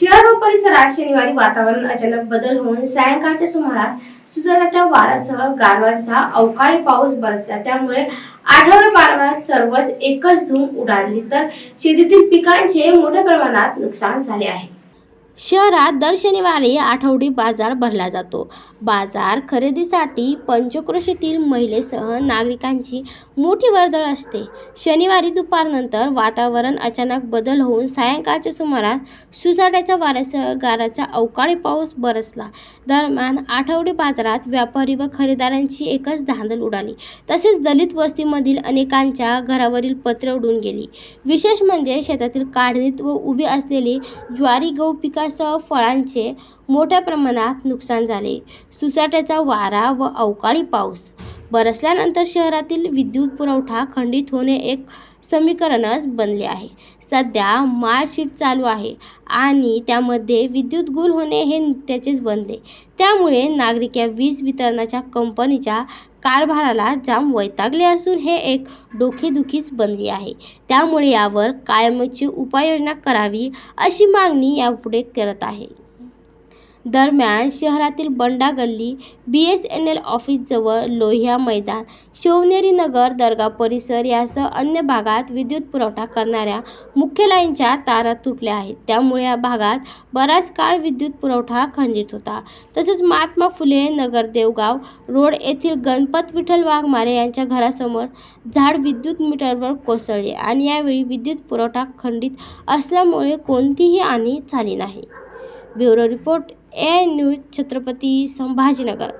शहर व परिसरात शनिवारी वातावरण अचानक बदल होऊन सायंकाळच्या सुमारास सुसरट्या वारासह गारवांचा अवकाळी पाऊस बरसला. त्यामुळे आठवडे बाराव्यात सर्वच एकच धूम उडाली. तर शेतीतील पिकांचे मोठ्या प्रमाणात नुकसान झाले आहे. शहरात दर शनिवारी आठवडी बाजार भरला जातो. बाजार खरेदीसाठी पंचक्रोशीतील महिलेसह नागरिकांची मोठी वर्दळ असते. शनिवारी दुपारनंतर वातावरण अचानक बदल होऊन सायंकाळच्या सुमारास सुसाट्याच्या वाऱ्यासह गाराचा अवकाळी पाऊस बरसला. दरम्यान आठवडी बाजारात व्यापारी व खरेदारांची एकच धांदल उडाली. तसेच दलित वस्तीमधील अनेकांच्या घरावरील पत्रे उडून गेली. विशेष म्हणजे शेतातील काढणीत व उभी असलेली ज्वारी गहू पिका पिकासह फळांचे मोठ्या प्रमाणात नुकसान झाले. सुसाट्याचा वारा व अवकाळी पाऊस बरसल्यानंतर शहरातील विद्युत पुरवठा खंडित होणे एक समीकरणच बनले आहे. सध्या मार्कशीट चालू आहे आणि त्यामध्ये विद्युत गुल होणे हे नित्याचेच बनले. त्यामुळे नागरिक या वीज वितरणाच्या कंपनीच्या कारभाराला जाम वैतागले असून हे एक डोकेदुखीच बनली आहे. त्यामुळे यावर कायमची उपाययोजना करावी अशी मागणी यापुढे करत आहे. दरम्यान शहरातील बंडा गल्ली बी एस एन एल ऑफिसजवळ लोहिया मैदान शिवनेरी नगर दर्गा परिसर यासह अन्य भागात विद्युत पुरवठा करणाऱ्या मुख्य लाईनच्या तारा तुटल्या आहेत. त्यामुळे या भागात बराच काळ विद्युत पुरवठा खंडित होता. तसेच महात्मा फुले नगर देवगाव रोड येथील गणपत विठ्ठल वाघमारे यांच्या घरासमोर झाड विद्युत मीटरवर कोसळले आणि यावेळी विद्युत पुरवठा खंडित असल्यामुळे कोणतीही हानी झाली नाही. Bureau report A news Chhatrapati Sambhajinagar.